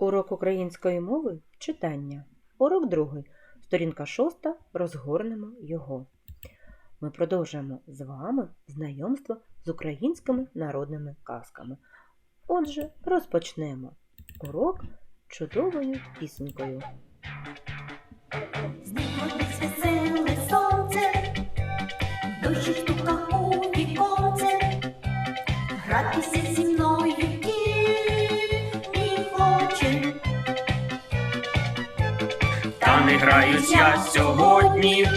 Урок української мови читання. Урок другий. Сторінка шоста. Розгорнемо його. Ми продовжуємо з вами знайомство з українськими народними казками. Отже, розпочнемо урок чудовою пісенькою. Сонце, дощі штука у віконце, гратися зі мною граюсь я сьогодні,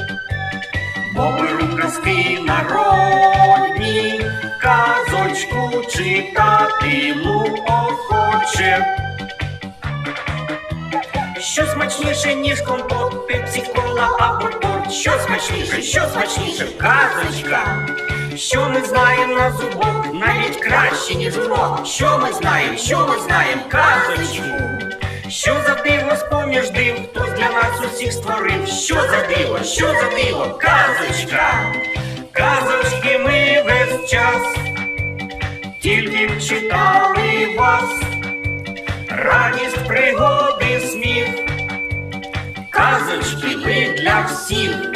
бо беру казки народні, казочку читатиму охоче. Що смачніше, ніж компот, пепсі кола або торт? Що смачніше, що смачніше, казочка. Що ми знаємо на зубок, навіть краще, ніж урок. Що ми знаємо, що ми знаємо, казочку. Що за диво з-поміж див, хтось для нас усіх створив? Що за диво, що за диво, казочка? Казочки ми весь час, тільки б читали вас, радість, пригоди, сміх. Казочки ми для всіх,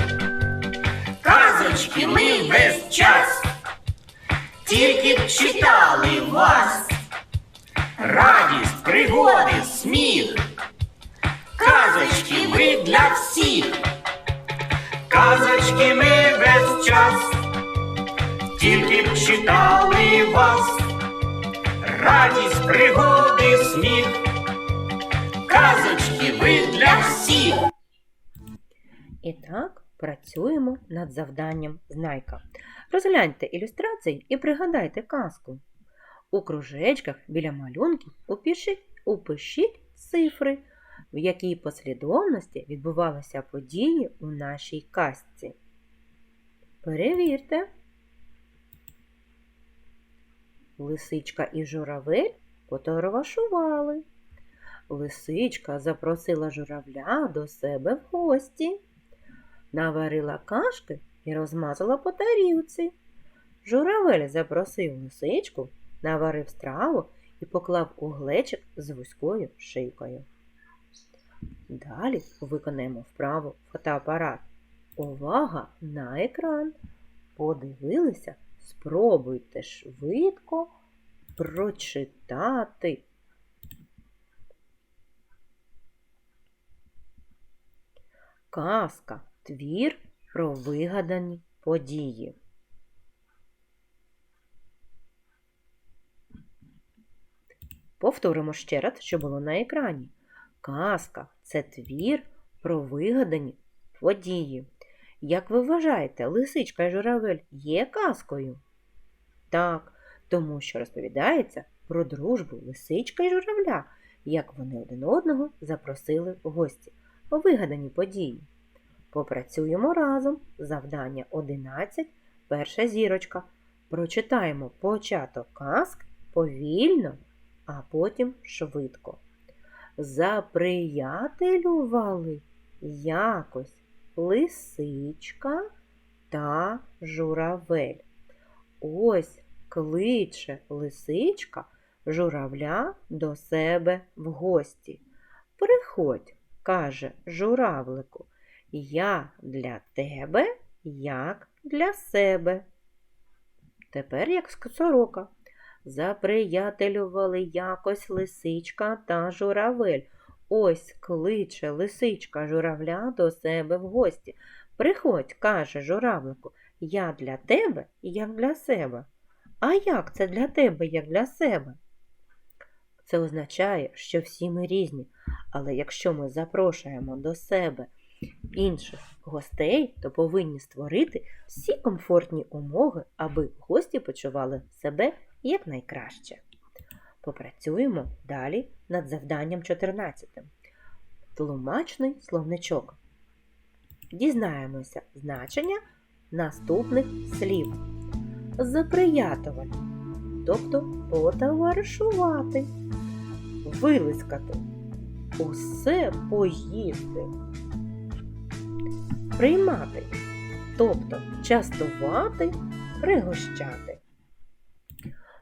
казочки ми весь час, тільки б читали вас. Радість, пригоди, сміх. Казочки ми для всіх. Казочки ми весь час. Тільки б читали вас. Радість, пригоди, сміх. Казочки ви для всіх. І так працюємо над завданням знайка. Розгляньте ілюстрації і пригадайте казку. У кружечках біля малюнків упишіть, упишіть цифри, в якій послідовності відбувалися події у нашій казці. Перевірте. Лисичка і журавель потоваришували. Лисичка запросила журавля до себе в гості, наварила кашки і розмазала по тарілці. Журавель запросив лисичку, наварив страву і поклав у глечик з вузькою шийкою. Далі виконаємо вправу фотоапарат. Увага на екран. Подивилися, спробуйте швидко прочитати. Казка твір про вигадані події. Повторимо ще раз, що було на екрані. Казка це твір про вигадані події. Як ви вважаєте, лисичка і журавель є казкою? Так, тому що розповідається про дружбу лисичка і журавля, як вони один одного запросили в гості. Вигадані події. Попрацюємо разом. Завдання 11. Перша зірочка. Прочитаємо початок казки повільно, а потім швидко. Заприятелювали якось лисичка та журавель. Ось кличе лисичка журавля до себе в гості. Приходь, каже журавлику, я для тебе, як для себе. Тепер як сорока. Заприятелювали якось лисичка та журавель. Ось кличе лисичка журавля до себе в гості. Приходь, каже журавлику, я для тебе, як для себе. А як це для тебе, як для себе? Це означає, що всі ми різні, але якщо ми запрошуємо до себе інших гостей, то повинні створити всі комфортні умови, аби гості почували себе якнайкраще. Попрацюємо далі над завданням 14. Тлумачний словничок. Дізнаємося значення наступних слів. Заприятувати, тобто потоваришувати, вилискати, усе поїсти, приймати, тобто частувати, пригощати.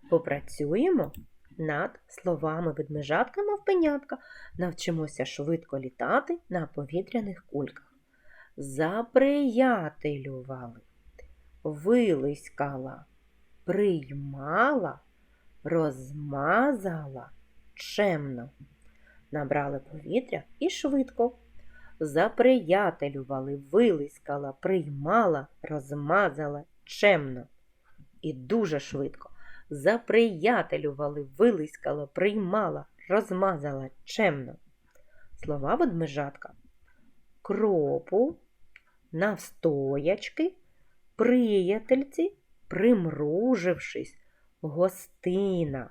Попрацюємо над словами ведмежатка мавпенятка навчимося швидко літати на повітряних кульках. Заприятелювали, вилискала, приймала, розмазала чемно. Набрали повітря і швидко. Заприятелювали, вилискала, приймала, розмазала чемно. І дуже швидко. Заприятелювали, вилискала, приймала, розмазала чемно. Слова ведмежатка. Кропу, навстоячки, приятельці, примружившись, гостина.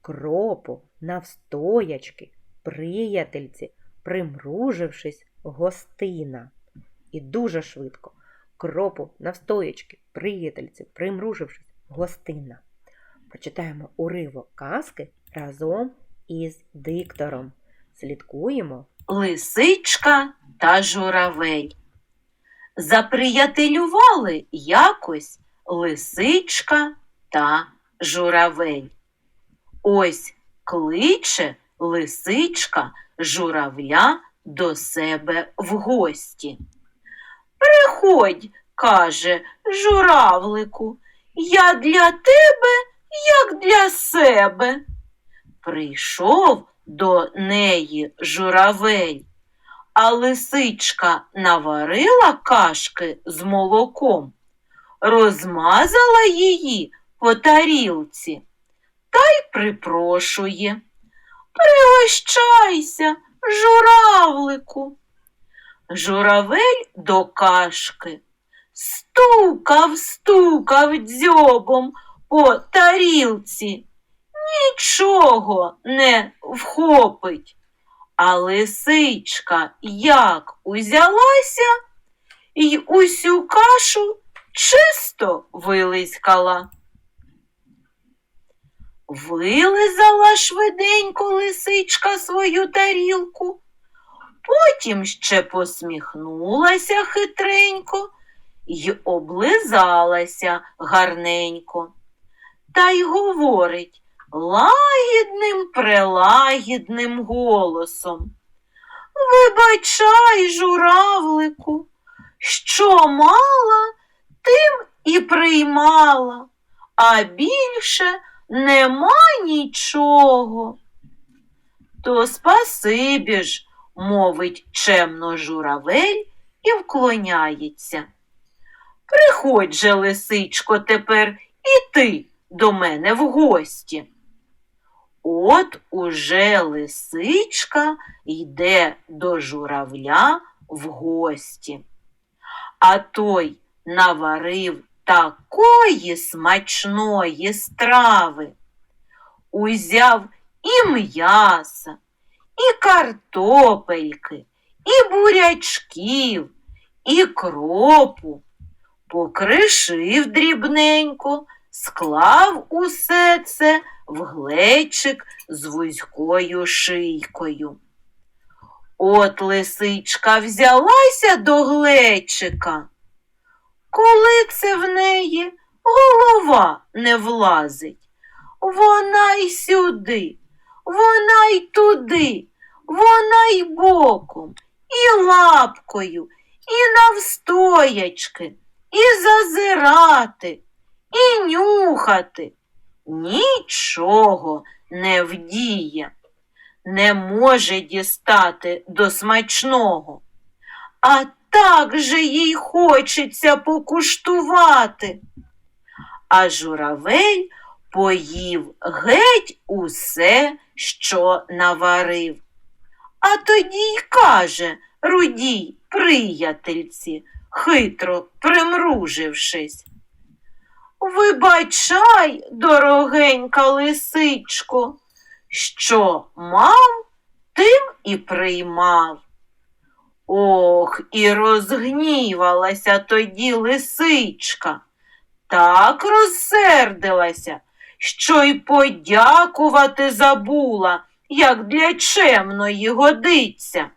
Кропу, навстоячки, приятельці, примружившись, гостина. І дуже швидко. Кропу, навстоячки, приятельці, примружившись, гостина. Прочитаємо уривок казки разом із диктором. Слідкуємо. Лисичка та журавель. Заприятелювали якось лисичка та журавель. Ось кличе лисичка журавля до себе в гості. Приходь, каже журавлику, я для тебе, як для себе. Прийшов до неї журавель, а лисичка наварила кашки з молоком, розмазала її по тарілці та й припрошує. Пригощайся, журавлику. Журавель до кашки стукав, стукав дзьобом по тарілці нічого не вхопить. А лисичка як узялася й усю кашу чисто вилискала. Вилизала швиденько лисичка свою тарілку, потім ще посміхнулася хитренько й облизалася гарненько. Та й говорить лагідним прелагідним голосом. Вибачай, журавлику, що мала, тим і приймала, а більше нема нічого. То спасибі ж, мовить чемно журавель і вклоняється. Приходь же, лисичко, тепер і ти до мене в гості. От уже лисичка йде до журавля в гості. А той наварив такої смачної страви. Узяв і м'яса, і картопельки, і бурячків, і кропу, покришив дрібненько, склав усе це в глечик з вузькою шийкою. От лисичка взялася до глечика. Коли це в неї голова не влазить, вона й сюди, вона й туди, вона й боком, і лапкою, і навстоячки, і зазирати, і нюхати. Нічого не вдіє, не може дістати до смачного. А так же їй хочеться покуштувати. А журавель поїв геть усе, що наварив. А тоді й каже рудій приятельці, хитро примружившись. Вибачай, дорогенька лисичко, що мав, тим і приймав. Ох, і розгнівалася тоді лисичка, так розсердилася, що й подякувати забула, як для чемної годиться.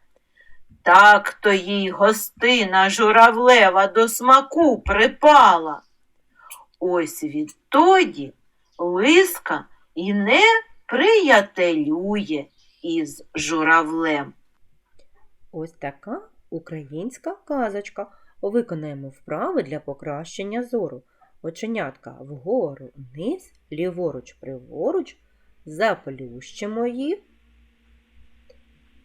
Так то їй гостина журавлева до смаку припала. Ось відтоді лиска і не приятелює із журавлем. Ось така українська казочка. Виконаємо вправи для покращення зору. Оченятка вгору, вниз, ліворуч, приворуч, заплющимо їх,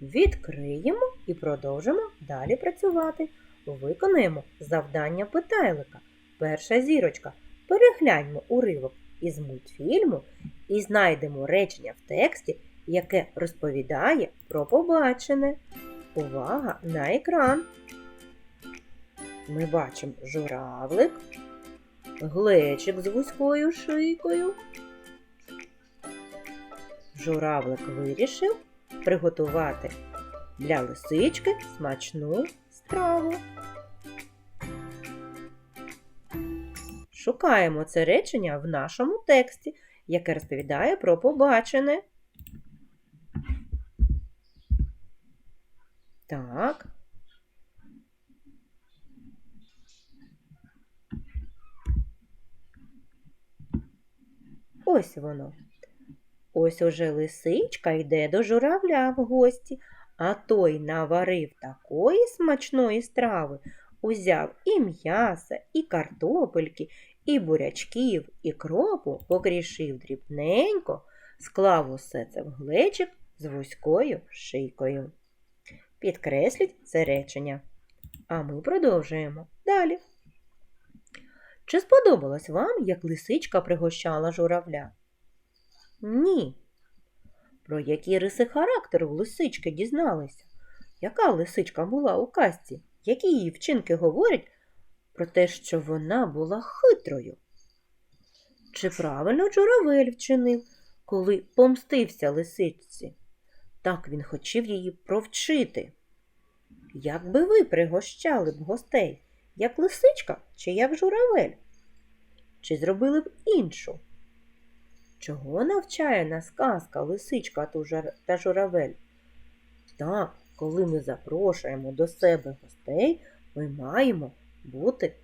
відкриємо і продовжимо далі працювати. Виконуємо завдання питайлика. Перша зірочка. Перегляньмо уривок із мультфільму і знайдемо речення в тексті, яке розповідає про побачене. Увага на екран. Ми бачимо журавлик, глечик з вузькою шийкою. Журавлик вирішив приготувати для лисички смачну страву. Шукаємо це речення в нашому тексті, яке розповідає про побачене. Так. Ось воно. Ось уже лисичка йде до журавля в гості, а той наварив такої смачної страви, узяв і м'яса, і картопельки, і бурячків, і кропу, покрішив дрібненько, склав усе це в глечик з вузькою шийкою. Підкресліть це речення. А ми продовжуємо далі. Чи сподобалось вам, як лисичка пригощала журавля? Ні. Про які риси характеру лисички дізналися? Яка лисичка була у казці? Які її вчинки говорять про те, що вона була хитрою? Чи правильно журавель вчинив, коли помстився лисичці? Так він хотів її провчити. Як би ви пригощали б гостей, як лисичка чи як журавель? Чи зробили б іншу? Чого навчає нас казка лисичка та журавель? Так, коли ми запрошуємо до себе гостей, ми маємо бути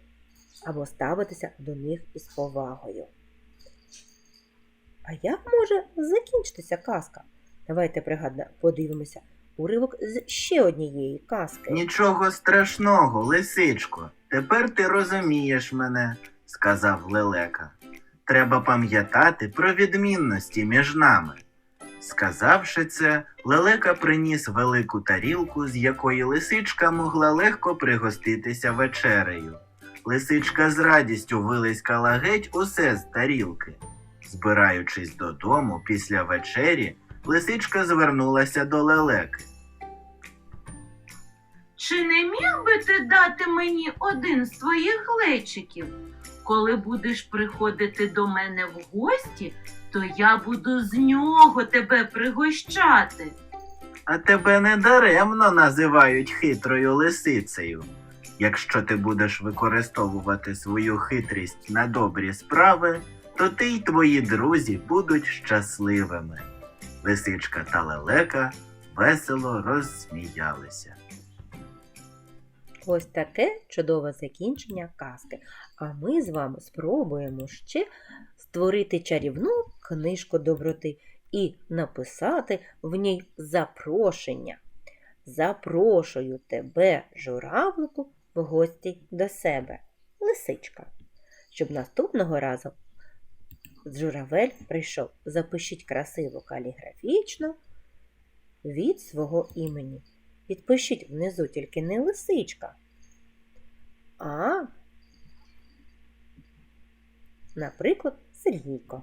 або ставитися до них із повагою. А як може закінчитися казка? Давайте пригадна, подивимося уривок з ще однієї казки. Нічого страшного, лисичко. Тепер ти розумієш мене, сказав лелека. Треба пам'ятати про відмінності між нами. Сказавши це, лелека приніс велику тарілку, з якої лисичка могла легко пригоститися вечерею. Лисичка з радістю вилискала геть усе з тарілки. Збираючись додому після вечері, лисичка звернулася до лелеки. Чи не міг би ти дати мені один з твоїх глечиків? Коли будеш приходити до мене в гості, то я буду з нього тебе пригощати. А тебе не даремно називають хитрою лисицею. Якщо ти будеш використовувати свою хитрість на добрі справи, то ти й твої друзі будуть щасливими. Лисичка та лелека весело розсміялися. Ось таке чудове закінчення казки. А ми з вами спробуємо ще створити чарівну книжку доброти і написати в ній запрошення. Запрошую тебе, журавлику, в гості до себе, лисичка. Щоб наступного разу журавель прийшов. Запишіть красиво каліграфічно від свого імені. Підпишіть внизу тільки не лисичка, а, наприклад, Сергійко.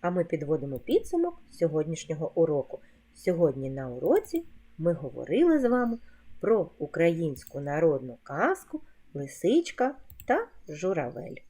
А ми підводимо підсумок сьогоднішнього уроку. Сьогодні на уроці ми говорили з вами про українську народну казку Лисичка та Журавель.